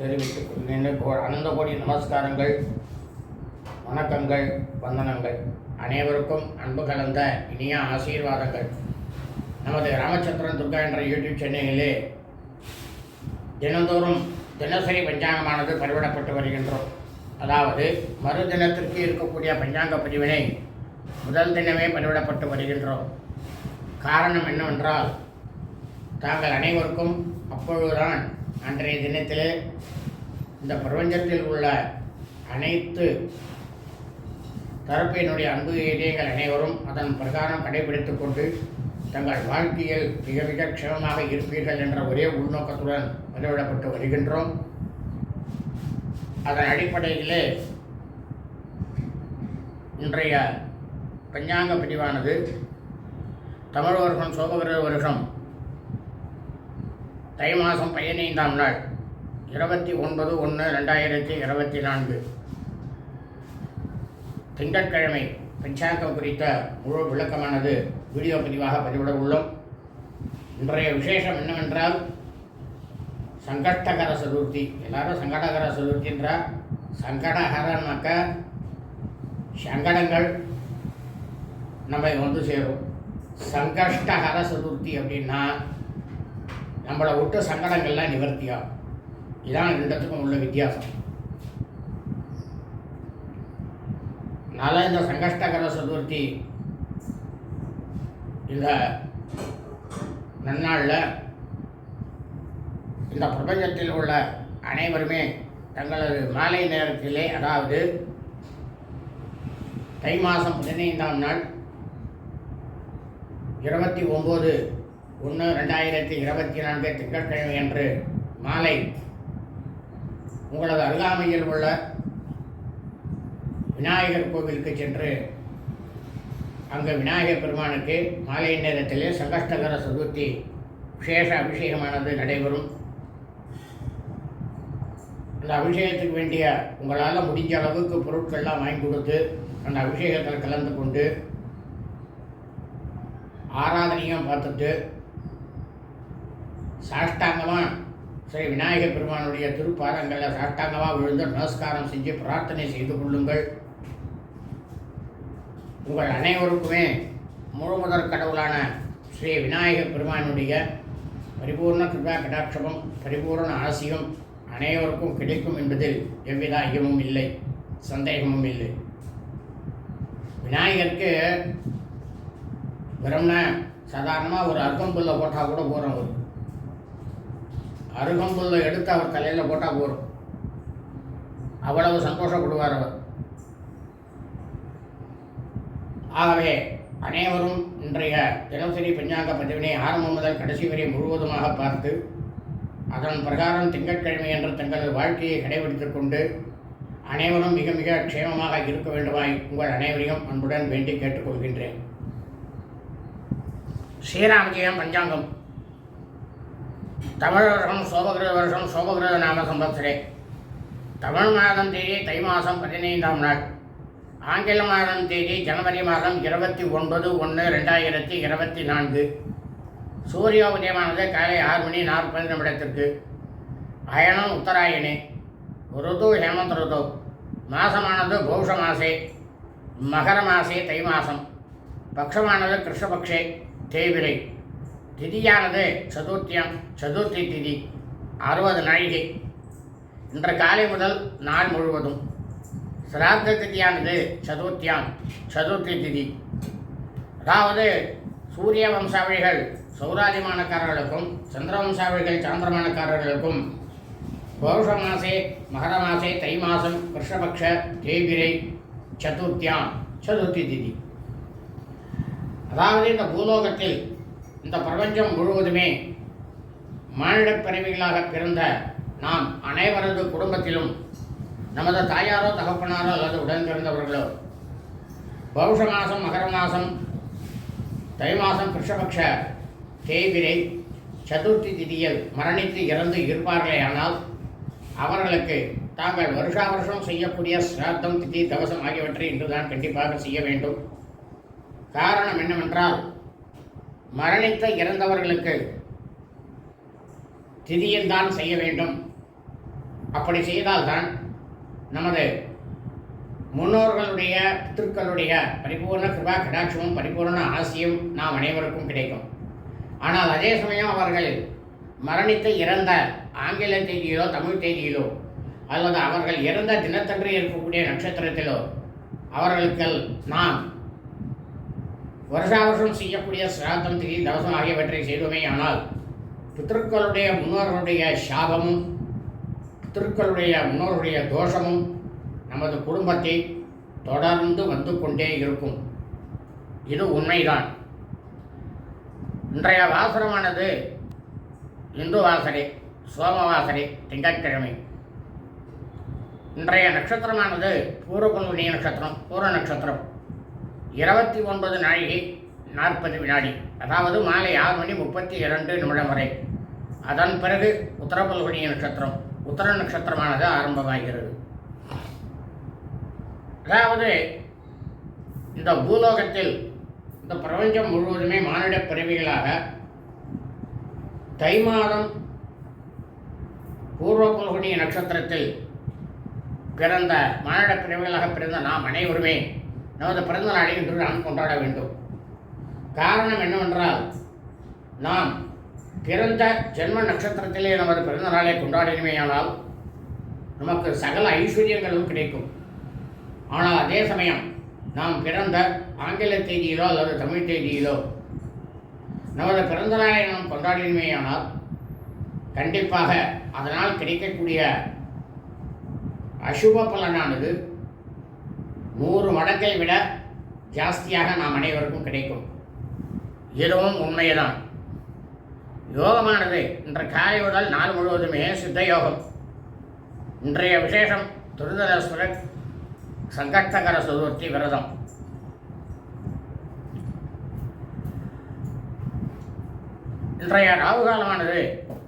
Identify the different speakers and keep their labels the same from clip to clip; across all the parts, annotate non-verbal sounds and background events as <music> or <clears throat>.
Speaker 1: தெரிவித்துக் நின்று கோ- அனந்த கோடி நமஸ்காரங்கள் வணக்கங்கள் வந்தனங்கள். அனைவருக்கும் அன்பு கலந்த இனிய ஆசீர்வாதங்கள். நமது ராமச்சந்திரன் துர்கா என்ற யூடியூப் சேனலிலே தினந்தோறும் தினசரி பஞ்சாங்கமானது பதிவிடப்பட்டு வருகின்றோம். அதாவது மறு தினத்திற்கு இருக்கக்கூடிய பஞ்சாங்க பதிவினை முதல் தினமே பதிவிடப்பட்டு வருகின்றோம். காரணம் என்னவென்றால் தாங்கள் அனைவருக்கும் அப்பொழுதுதான் அன்றைய தினத்திலே இந்த பிரபஞ்சத்தில் உள்ள அனைத்து தரப்பினுடைய அன்பு இதயங்கள் அனைவரும் அதன் பிரகாரம் கடைபிடித்து கொண்டு தங்கள் வாழ்க்கையில் மிக மிக க்ஷமமாக இருப்பீர்கள் என்ற ஒரே உள்நோக்கத்துடன் பதிவிடப்பட்டு வருகின்றோம். அதன் அடிப்படையிலே இன்றைய பஞ்சாங்க பிரிவானது தமிழ் வருஷம் சோபகிர வருஷம் தை மாதம் பதினைந்தாம் நாள் இருபத்தி ஒன்பது ஒன்று ரெண்டாயிரத்தி இருபத்தி நான்கு. திங்கட்கிழமை பஞ்சாங்கம் குறித்த முழு விளக்கமானது வீடியோ பதிவாக பதிவிட உள்ளோம். இன்றைய விசேஷம் என்னவென்றால் சங்கடகர சதுர்த்தி. எல்லாரும் சங்கடகர சதுர்த்தின்றார் சங்கடகரனாக்க சங்கடங்கள் நம்மை வந்து சேரும். சங்கஷ்டகர சதுர்த்தி அப்படின்னா நம்மளை விட்டு சங்கடங்கள்லாம் நிவர்த்தியாகும் இதான் ரெண்டுத்துக்கும் உள்ள வித்தியாசம். அதனால் இந்த சங்கஷ்டகர சதுர்த்தி இந்த நன்னாளில் இந்த பிரபஞ்சத்தில் உள்ள அனைவருமே தங்களது மாலை நேரத்திலே அதாவது தை மாதம் பதினைந்தாம் நாள் இருபத்தி ஒம்பது ஒன்று ரெண்டாயிரத்தி இருபத்தி நான்கு திங்கட்கிழமை அன்று மாலை உங்களது அருகாமையில் உள்ள விநாயகர் கோவிலுக்கு சென்று அங்கே விநாயகர் பெருமானுக்கு மாலை நேரத்திலே சங்கஷ்டகர சதுர்த்தி விசேஷ அபிஷேகமானது நடைபெறும். அந்த அபிஷேகத்துக்கு வேண்டிய உங்களால் முடிஞ்ச அளவுக்கு பொருட்கள்லாம் வாங்கி கொடுத்து அந்த அபிஷேகத்தில் கலந்து கொண்டு ஆராதனையும் பார்த்துட்டு சாஷ்டாங்கமாக ஸ்ரீ விநாயகர் பெருமானுடைய திருப்பாதங்களில் சாஷ்டாங்கமாக விழுந்து நமஸ்காரம் செஞ்சு பிரார்த்தனை செய்து கொள்ளுங்கள். உங்கள் அனைவருக்குமே முழு முதற் கடவுளான ஸ்ரீ விநாயகர் பெருமானுடைய பரிபூர்ண கிருபா கடாட்சமும் பரிபூர்ண ஆசியும் அனைவருக்கும் கிடைக்கும் என்பதில் எவ்வித ஐயமும் இல்லை சந்தேகமும் இல்லை. விநாயகருக்கு வெறும்னா சாதாரணமாக ஒரு அர்த்தம் அருகம்புல்லை போட்டால் கூட போகிறோம் ஒரு அருகம்புல்லை எடுத்து அவர் தலையில் போட்டால் போகிறோம் அவ்வளவு சந்தோஷப்படுவார் அவர். ஆகவே அனைவரும் இன்றைய தினசரி பஞ்சாங்க பதிவினை ஆரம்பம் முதல் கடைசி வரை முழுவதுமாக பார்த்து அதன் பிரகாரம் திங்கட்கிழமை என்று தங்களது வாழ்க்கையை கடைபிடித்துக் கொண்டு அனைவரும் மிக மிக க்ஷேமமாக இருக்க வேண்டுமாய் உங்கள் அனைவரையும் அன்புடன் வேண்டி கேட்டுக்கொள்கின்றேன். ஸ்ரீராமஜயம் பஞ்சாங்கம். தமிழ் வருஷம் சோபகிருத வருஷம் சோபகிரக நாம சம்பத்சரே. தமிழ் மாதம் தேதி தை மாதம் பதினைந்தாம் நாள். ஆங்கில மாதம் தேதி ஜனவரி மாதம் இருபத்தி ஒன்பது ஒன்று ரெண்டாயிரத்தி இருபத்தி நான்கு. சூரிய உதயமானது காலை ஆறு மணி நாற்பது நிமிடத்திற்கு. அயனம் உத்தராயணே. ருது ஹேமந்த் ருது. மாசமானது பௌஷ மாசே. மகர மாசே தை மாசம். பக்ஷமானது கிருஷ்ணபக்ஷே. தேவிரை திதியானது சதுர்த்தியம் சதுர்த்தி திதி அறுபது நாழிகை. இன்று காலை முதல் நாள் முழுவதும் சிராத்த திதியானது சதுர்த்தியாம் சதுர்த்தி திதி. அதாவது சூரிய வம்சாவளிகள் சௌராதிமானக்காரர்களுக்கும் சந்திர வம்சாவளிகள் சாந்திரமானக்காரர்களுக்கும் பௌஷ மாசே மகர மாசே தை மாதம் கிருஷ்ணபக்ஷ தேய்பிரை சதுர்த்தியாம் சதுர்த்தி திதி. அதாவது இந்த பூலோகத்தில் இந்த பிரபஞ்சம் முழுவதுமே மானிடப் பிறவிகளாக பிறந்த நாம் அனைவரது குடும்பத்திலும் நமது தாயாரோ தகப்பனாரோ அல்லது உடன் பிறந்தவர்களோ பௌஷ மாதம் மகர மாதம் தை மாதம் கிருஷ்ணபக்ஷ தேய்பிரை சதுர்த்தி திதியில் மரணித்து இறந்து இருப்பார்களே ஆனால் அவர்களுக்கு தாங்கள் வருஷா வருஷம் செய்யக்கூடிய சிராத்தம் திதி தவசம் ஆகியவற்றை இன்றுதான் கண்டிப்பாக செய்ய வேண்டும். காரணம் என்னவென்றால் மரணித்த இறந்தவர்களுக்கு திதியில் தான் செய்ய வேண்டும். அப்படி செய்தால்தான் நமது முன்னோர்களுடைய பித்திருக்களுடைய பரிபூர்ண கிருபா கடாட்சமும் பரிபூர்ண ஆசியும் நாம் அனைவருக்கும் கிடைக்கும். ஆனால் அதே சமயம் அவர்கள் மரணித்து இறந்த ஆங்கில தேதியிலோ தமிழ் தேதியிலோ அல்லது அவர்கள் இறந்த தினத்தன்று இருக்கக்கூடிய நட்சத்திரத்திலோ அவர்களுக்கு நாம் வருஷா வருஷம் செய்யக்கூடிய சிராத்தம் திதி தவசம் ஆகியவற்றை செய்தோமே ஆனால் பித்திருக்களுடைய முன்னோர்களுடைய சாபமும் பித்திருக்களுடைய முன்னோருடைய தோஷமும் நமது குடும்பத்தை தொடர்ந்து வந்து கொண்டே இருக்கும். இது உண்மைதான். இன்றைய வாசனமானது இந்து வாசனை சோமவாசனை திங்கட்கிழமை. இன்றைய நட்சத்திரமானது பூர்வபங்குனி நட்சத்திரம் பூர்வ நட்சத்திரம். இருபத்தி ஒன்பது நாழிகை நாற்பது வினாடி. அதாவது மாலை ஆறு மணி முப்பத்தி இரண்டு நிமிடம் வரை. அதன் பிறகு உத்தரபல்குனி நட்சத்திரம். உத்தர நட்சத்திரமானது ஆரம்பமாகிறது. அதாவது இந்த பூலோகத்தில் இந்த பிரபஞ்சம் முழுவதுமே மானிட பிறவிகளாக தை மாதம் பூர்வ பல்குனி நட்சத்திரத்தில் பிறந்த மானிட பிறவிகளாக பிறந்த நாம் அனைவருமே நமது பிறந்த நாளை இன்று நாம் கொண்டாட வேண்டும். காரணம் என்னவென்றால் நாம் பிறந்த ஜென்ம நட்சத்திரத்திலே நமது பிறந்த நாளை கொண்டாடினமேயானால் நமக்கு சகல ஐஸ்வர்யங்களும் கிடைக்கும். ஆனால் அதே சமயம் நாம் பிறந்த ஆங்கில தேதியிலோ அல்லது தமிழ் தேதியிலோ நமது பிறந்த நாளை நாம் கொண்டாடினமேயானால் கண்டிப்பாக அதனால் கிடைக்கக்கூடிய அசுப பலனானது நூறு மடங்கை விட ஜாஸ்தியாக நாம் அனைவருக்கும் கிடைக்கும். இதுவும் உண்மைதான் யோகமானது இன்று காலை முதல் நாள் முழுவதுமே சித்த யோகம். இன்றைய விசேஷம் துரிதரஸ்வரர் சங்கட்டகர சதுர்த்தி விரதம். இன்றைய ராகு காலமானது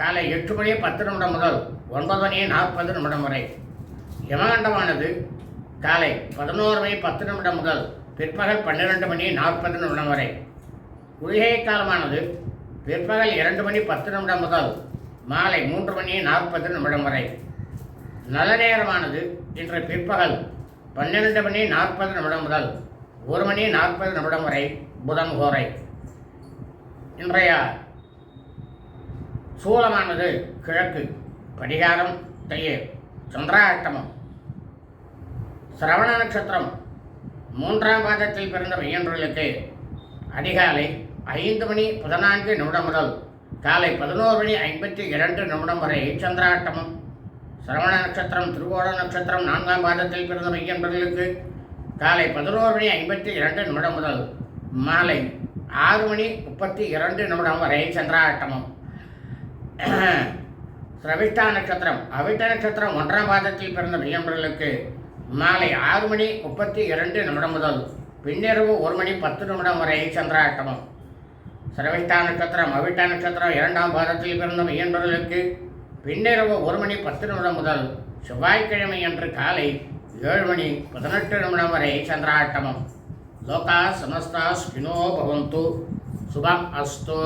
Speaker 1: காலை எட்டு மணி பத்து நிமிடம் முதல் ஒன்பது மணி நாற்பது நிமிடம் வரை. யமகண்டமானது காலை பதினோரு மணி பத்து நிமிடம் முதல் பிற்பகல் பன்னிரெண்டு மணி நாற்பது நிமிடம் வரை. குளிகை காலமானது பிற்பகல் இரண்டு மணி பத்து நிமிடம் முதல் மாலை மூன்று மணி நாற்பது நிமிடம் வரை. நல்ல நேரமானது இன்று பிற்பகல் பன்னிரெண்டு மணி நாற்பது நிமிடம் முதல் ஒரு மணி நாற்பது நிமிடம் வரை புதன் கோரை இன்றைய சூலமானது கிழக்கு படிகாரம் தையே சந்திராட்டமம் சிரவண நட்சத்திரம் மூன்றாம் பாதத்தில் பிறந்த பையன்களுக்கு அதிகாலை ஐந்து மணி பதினான்கு நிமிடம் முதல் காலை பதினோரு மணி ஐம்பத்தி இரண்டு நிமிடம் வரை சந்திராட்டமம். சிரவண நட்சத்திரம் திருவோண நட்சத்திரம் நான்காம் பாதத்தில் பிறந்த பையன்களுக்கு காலை பதினோரு மணி ஐம்பத்தி இரண்டு நிமிடம் முதல் மாலை ஆறு மணி முப்பத்தி இரண்டு நிமிடம் வரை சந்திராட்டமம். <clears throat> சிரவிஷ்டா நட்சத்திரம் அவிட்ட நட்சத்திரம் ஒன்றாம் பாதத்தில் பிறந்த பையன்களுக்கு மாலை ஆறு மணி முப்பத்தி இரண்டு நிமிடம் முதல் பின்னிரவு ஒரு மணி பத்து நிமிடம் வரை சந்திராட்டமம் சிரவிஷ்டா நட்சத்திரம் அவிட்டா நட்சத்திரம் இரண்டாம் பாதத்தில் பிறந்த மையன்பர்களுக்கு பின்னிரவு ஒரு மணி பத்து நிமிடம் முதல் செவ்வாய்க்கிழமை அன்று காலை ஏழு மணி பதினெட்டு நிமிடம் வரை சந்திராட்டமம் லோகா சமஸ்தா ஸ்பினோ பவந்து. சுபம் அஸ்தோ.